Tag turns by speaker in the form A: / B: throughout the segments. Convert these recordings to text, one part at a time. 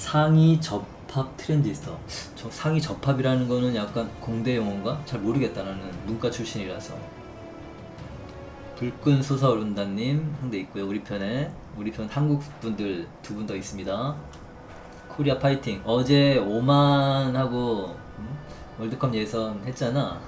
A: 상위 접합 트랜지스터. 저 상위 접합이라는 거는 약간 공대 용어인가? 잘 모르겠다 나는 문과 출신이라서. 불끈 솟아오른다님 상대 있고요 우리 편에 우리 편 한국 분들 두 분 더 있습니다. 코리아 파이팅 어제 오만하고 음? 월드컵 예선 했잖아.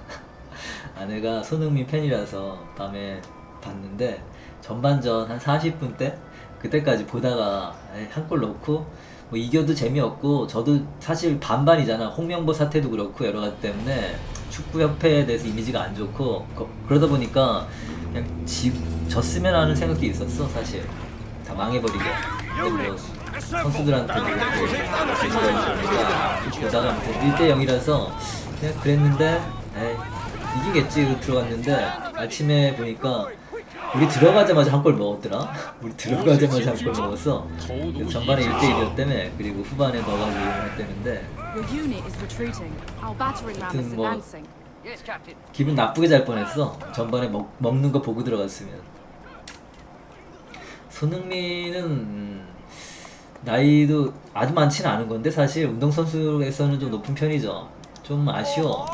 A: 아내가 손흥민 팬이라서 밤에 봤는데 전반전 한 40분 때 그때까지 보다가 한 골 넣고 뭐 이겨도 재미없고 저도 사실 반반이잖아. 홍명보 사태도 그렇고 여러 가지 때문에 축구 협회에 대해서 이미지가 안 좋고 거- 그러다 보니까 그냥 지, 졌으면 하는 생각이 있었어 사실. 다 망해버리게. 뭐 선수들한테 보다가 아무튼 1대 0이라서 그냥 그랬는데 에이, 이기겠지 들어갔는데. 아침에 보니까 우리 들어가자마자 한 골 먹었더라 우리 들어가자마자 한 골 먹었어 그래서 전반에 1대 1이었다며 그리고 후반에 너가 고용을 했다는데
B: Your unit is retreating. Our battering ram is
A: 하여튼 뭐. 기분 나쁘게 잘 뻔했어. 전반에 먹, 먹는 거 보고 들어갔으면. 손흥민은 음, 나이도 아주 많지는 않은 건데 사실 운동선수에서는 좀 높은 편이죠. 좀 아쉬워.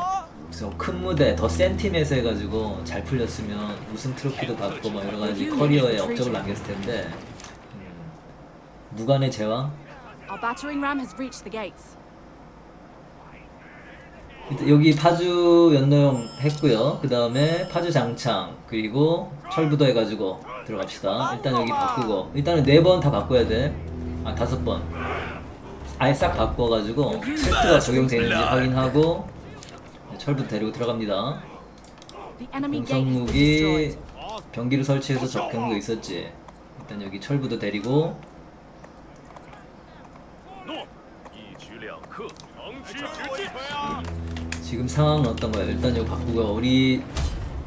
A: 그래서 큰 무대, 더 센 팀에서 해가지고 잘 풀렸으면 우승 트로피도 받고 뭐 여러 가지 커리어에 업적을 남겼을 텐데 음, 무관의 제왕?
B: Our battering ram has reached the gates.
A: 일단 여기 파주 연노용 했고요. 그 다음에 파주 장창 그리고 철부도 해가지고 들어갑시다. 일단 여기 바꾸고 일단은 네 번 다 바꿔야 돼. 아 다섯 번. 아예 싹 바꿔가지고 세트가 적용되는지 확인하고 철도 데리고 들어갑니다. 공성무기 병기를 설치해서 적경도 있었지. 일단 여기 철부도 데리고 지금 상황은 어떤가요? 일단 여기 바꾸고 우리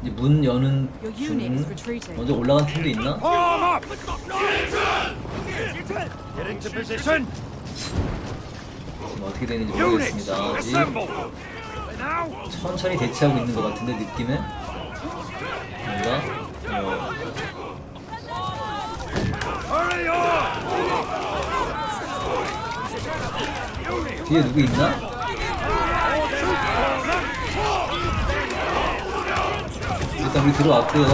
A: 문 여는 중 먼저 올라간 팀도 있나? 지금 어떻게 되는지 모르겠습니다. 천천히 대치하고 있는 것 같은데 느낌에 뭔가 어. 뒤에 누구 있나? 일단 우리 들어왔고요.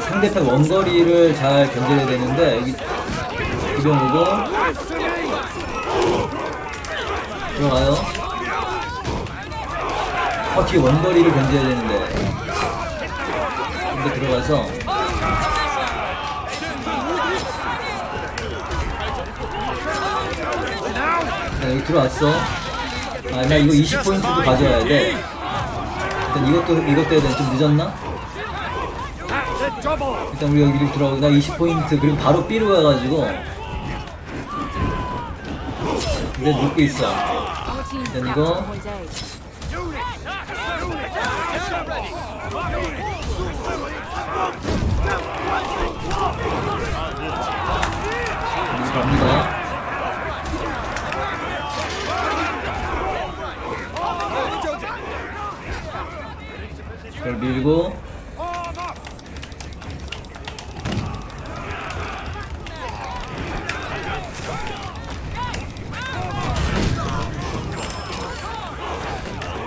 A: 상대편 원거리를 잘 견뎌야 되는데 여기 이병 오고 들어가요. 어 뒤에 원거리를 견뎌야 되는데 근데 들어가서 자, 여기 들어왔어. 아, 나 이거 20포인트도 가져와야 돼. 일단 이것도, 이것도 해야 돼. 좀 늦었나? 일단 우리 여기 들어오고, 나 20포인트, 그리고 바로 B로 가가지고. 근데 늦고 있어.
B: Is
A: Then 갑니다. 그걸 밀고,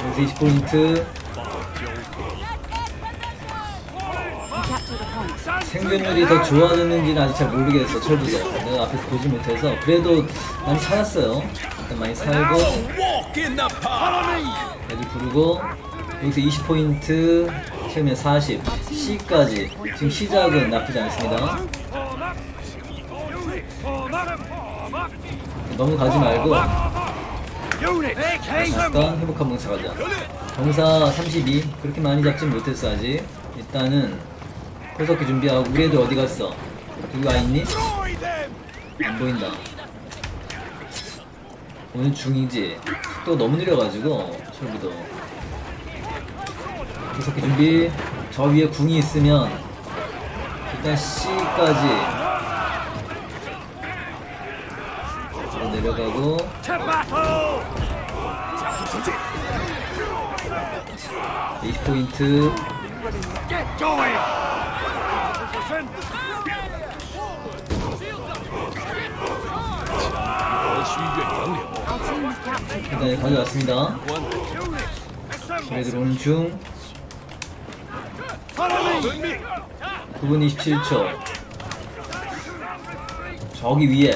A: 여기서 20포인트. 생존율이 더 좋아졌는지는 아직 잘 모르겠어 철부도 내가 앞에서 보지 못해서. 그래도 많이 살았어요. 일단 많이 살고. 애들 부르고. 여기서 20포인트 채우면 40 C까지. 지금 시작은 나쁘지 않습니다. 너무 가지 말고. 잠깐 회복한 봉사 가자. 병사 32 그렇게 많이 잡진 못했어 아직. 일단은 포석기 준비하고 우리 애들 어디 갔어?
C: Destroy them.
A: 안 보인다. 오늘 중이지. 또 너무 느려가지고 철부도. 구석기 준비. 저 위에 궁이 있으면 일단 C까지 바로 내려가고. 20포인트 단 가져왔습니다. 집에 들어오는 중.
C: Follow me.
A: 9분 27초. 저기 위에.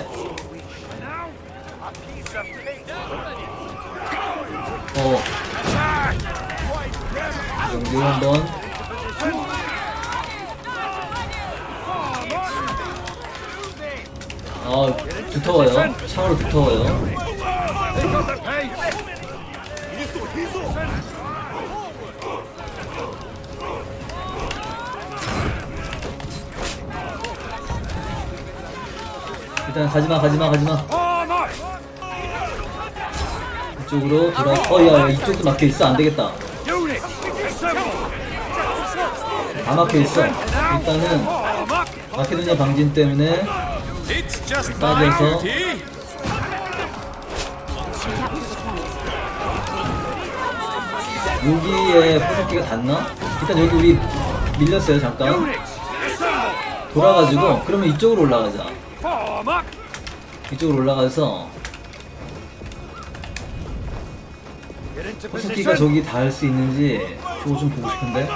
A: 어. 연결 한번. 아, 두터워요. 창으로 두터워요. 일단 가지마, 가지마, 가지마. 이쪽으로 돌아. 어, 야, 야, 이쪽도 막혀 있어. 안 되겠다.
C: Unit. Assemble.
A: 다 막혀 있어. 일단은. 마케도니아 방진 때문에 빠져서. 여기에 포석기가 닿나? 일단 여기 우리 밀렸어요 잠깐. 돌아가지고 그러면 이쪽으로 올라가자. 이쪽으로 올라가서 포석기가
C: position.
A: 저기 닿을 수 있는지 저거 좀 보고 싶은데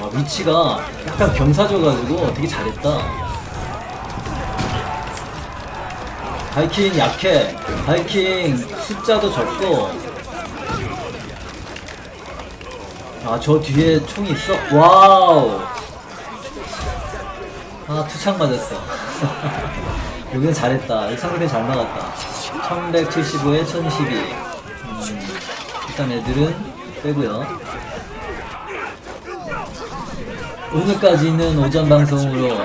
A: 아, 위치가 약간 경사져가지고 되게 잘했다. 바이킹 약해. 바이킹 숫자도 적고. 아 저 뒤에 총이 있어? 와우! 아 투창 맞았어. 여기는 잘했다. 상대편 잘 막았다. 1175에 1012 음, 일단 애들은 빼고요 오늘까지는 오전 방송으로 어,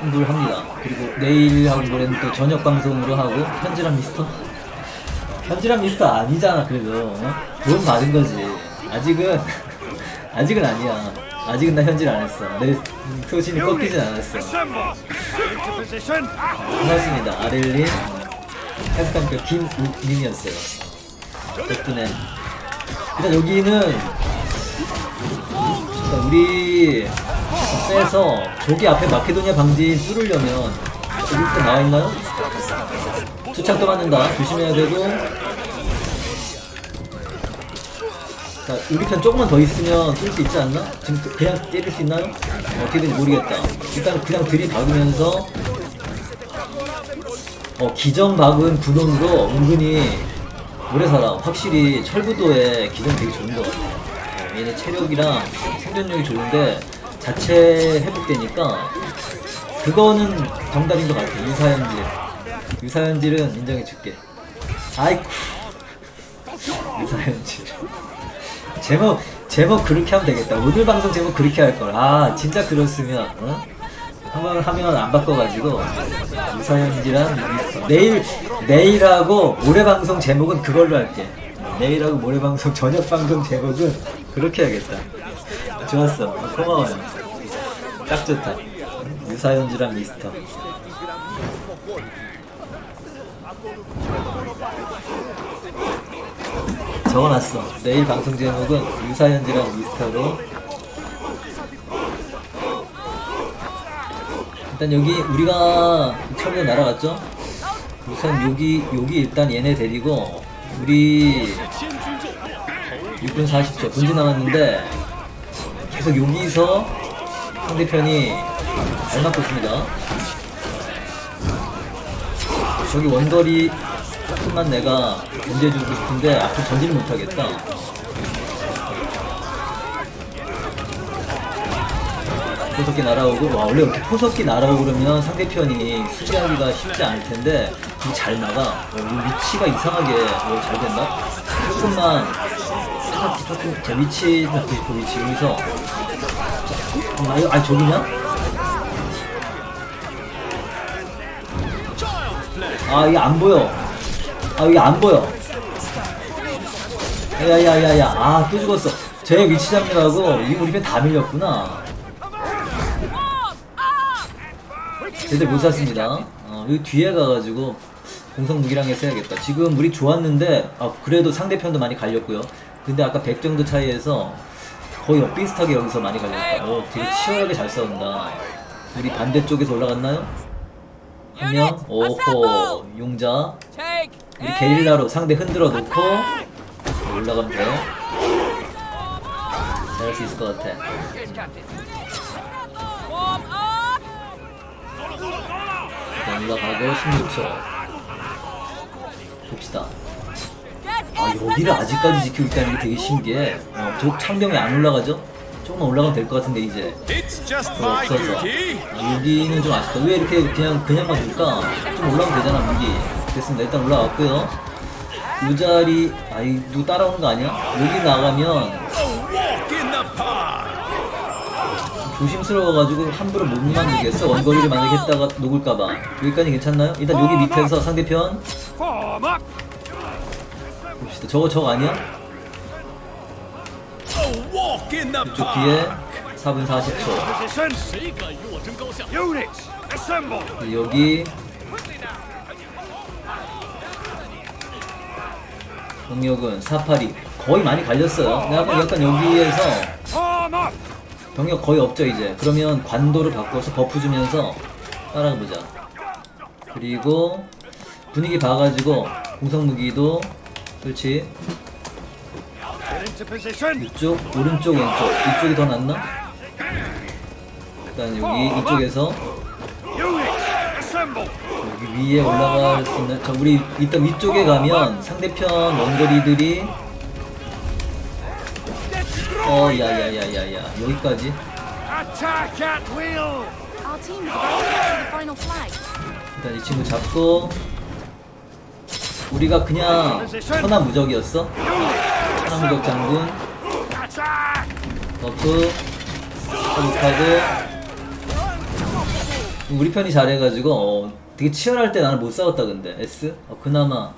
A: 홍보를 합니다. 그리고 내일 하고 모레는 또 저녁 방송으로 하고 현질한 미스터? 현질한 미스터 아니잖아 그래도 어? 돈 받은 거지. 아직은 아직은 아니야. 아직은 나 현질 안 했어. 내 소신이 꺾이진 않았어. 반갑습니다. 아렐린 해수감독 김우민이었어요. 덕분에 일단 여기는 일단 우리 빼서 저기 앞에 마케도니아 방지 뚫으려면 여기 또 나와 있나요? 투창 또 맞는다. 조심해야 되고. 자, 우리 편 조금만 더 있으면 뚫을 수 있지 않나? 지금 그- 그냥 때릴 수 있나요? 어떻게 될지 모르겠다. 일단 그냥 들이박으면서 어, 기점 박은 군원으로 은근히 살아. 확실히 철부도에 기점 되게 좋은 것 같아. 어, 얘네 체력이랑 생존력이 좋은데 자체 회복되니까 그거는 정답인 것 같아. 유사현질. 유사현질은 인정해줄게. 아이쿠. 유사현질. 제목, 제목 그렇게 하면 되겠다. 오늘 방송 제목 그렇게 할 걸. 아, 진짜 그렇으면, 어? 한번 하면 안 바꿔가지고 유사현지랑 내일 내일하고 모레 방송 제목은 그걸로 할게 내일하고 모레 방송 저녁 방송 제목은 그렇게 해야겠다. 좋았어. 어, 고마워요. 딱 좋다. 유사현지랑 미스터. 적어놨어. 내일 방송 제목은 유사현지랑 미스터로. 일단 여기 우리가 처음에 날아갔죠? 우선 여기 여기 일단 얘네 데리고 우리 6분 40초 본지 남았는데 계속 여기서 상대편이 잘 맞고 있습니다. 저기 원거리 조금만 내가 견제해주고 싶은데 앞으로 전지를 못하겠다. 포석기 날아오고 와 원래 이렇게 포석기 날아오고 그러면 상대편이 수비하기가 쉽지 않을 텐데 이잘 나가 어, 이 위치가 이상하게 어, 잘 된다 조금만 조금 제 위치 그, 그 위치 여기서 아 이거 아 저기냐? 아 이게 안 보여 아 이게 안 보여 야야야야 아또 죽었어 제 위치 잡느라고 이 우리 편다 밀렸구나 제대로 못 샀습니다. 어, 여기 뒤에 가가지고 공성 무기랑 해서 해야겠다. 지금 우리 좋았는데, 아, 그래도 상대편도 많이 갈렸고요. 근데 아까 100 정도 차이에서 거의 엇비슷하게 여기서 많이 갈렸다. 오, 되게 치열하게 잘 싸운다. 우리 반대쪽에서 올라갔나요? 한 명. 오호 용자. 우리 게릴라로 상대 흔들어 놓고 올라가면 돼. 잘할 수 있을 것 같아. 올라가고 16초. 봅시다. 아 여기를 아직까지. 지키고 있다는 게 되게 신기해. 어, 저 창병이 안 올라가죠? 조금만 올라가면 될 것 같은데 이제 그거
C: my
A: 없어서 여기는 좀 아쉽다. 왜 이렇게 그냥 그냥만 줄까? 좀 올라가면 되잖아 무기. 됐습니다. 일단 올라왔고요. 이 자리 아이 누구 따라오는 거 아니야? 여기 나가면. 조심스러워가지고 함부로 못 만들겠어. 원거리를 만들겠다가 녹을까봐. 여기까지 괜찮나요? 일단 여기 밑에서 상대편 봅시다. 저거 저거 아니야?
C: Park.
A: 뒤에 4분 40초.
C: Position. Units, assemble.
A: 여기 병력은 482 거의 많이 갈렸어요. 근데 약간, 여기에서. 병력 거의 없죠 이제. 그러면 관도를 바꿔서 버프 주면서 따라가 보자. 그리고 분위기 봐가지고 공성 무기도 그렇지. 이쪽 오른쪽 왼쪽 이쪽이 더 낫나? 일단 여기 이쪽에서. 여기 위에 올라갈 수 있는 저 우리 일단 위쪽에 가면 상대편 원거리들이 어 야야야야야 여기까지. 일단 이 친구 잡고 우리가 그냥 천하 무적이었어?
C: Units,
A: 천하 무적 장군. 버프. 회복하고. 우리 편이 잘해가지고 어, 되게 치열할 때 나는 못 싸웠다 근데. S? 어, 그나마